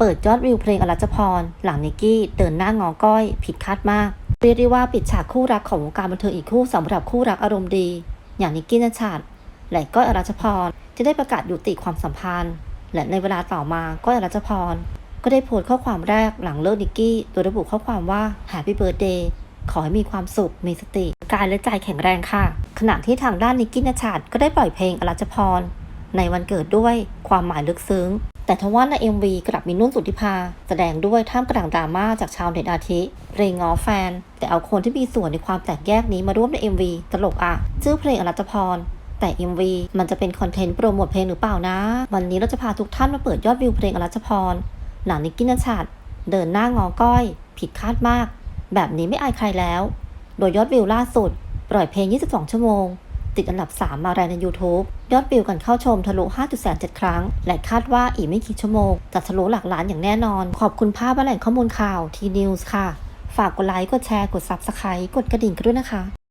เปิดยอดวิวเพลงอรัชพร หลังนิกกี้เดินหน้างอก้อย ผิดคาดมาก เรียกได้ว่าปิดฉากคู่รักของวงการบันเทิงอีกคู่สำหรับคู่รักอารมณ์ดี อย่างนิกกี้นัชชาตและก้อยอรัชพรที่ได้ประกาศยุติความสัมพันธ์ และในเวลาต่อมาก้อยอรัชพร ก็ได้โพสต์ข้อความแรกหลังเลิกนิกกี้โดยระบุข้อความว่า Happy Birthday ขอให้มีความสุข มีสติ กายและใจแข็งแรงค่ะ ขณะที่ทางด้านนิกกี้นัชชาตก็ได้ปล่อยเพลงอรัชพร ในวันเกิดด้วยความหมายลึกซึ้ง แต่ทว่าใน MV กลับมีนุ่นสุทธิภา แสดงด้วยท่ามกลางดราม่าจากชาวเน็ตอาทิเพลงง้อแฟน แต่เอาคนที่มีส่วนในความแตกแยกนี้มาร่วมใน MV ตลกอะ ชื่อเพลงอรัชพรแต่ MV มันจะเป็นคอนเทนต์โปรโมทเพลงหรือเปล่านะ วันนี้เราจะพาทุกท่านมาเปิดยอดวิวเพลงอรัชพร หนังนิกกี้นัชชาติเดินหน้างอก้อย ผิดคาดมาก แบบนี้ไม่อายใครแล้ว โดยยอดวิวล่าสุด ปล่อยเพลง 22 ชั่วโมง ติดอันดับ 3 มาแรงใน YouTube ยอดวิวกันเข้าชมทะลุ5.7ครั้ง และคาดว่าอีกไม่กี่ชั่วโมง จะทะลุหลักล้านอย่างแน่นอน ขอบคุณภาพและแหล่งข้อมูลข่าวทีนิวส์ค่ะ ฝากกดไลค์ กดแชร์ กด Subscribe กดกระดิ่งกันด้วยนะคะ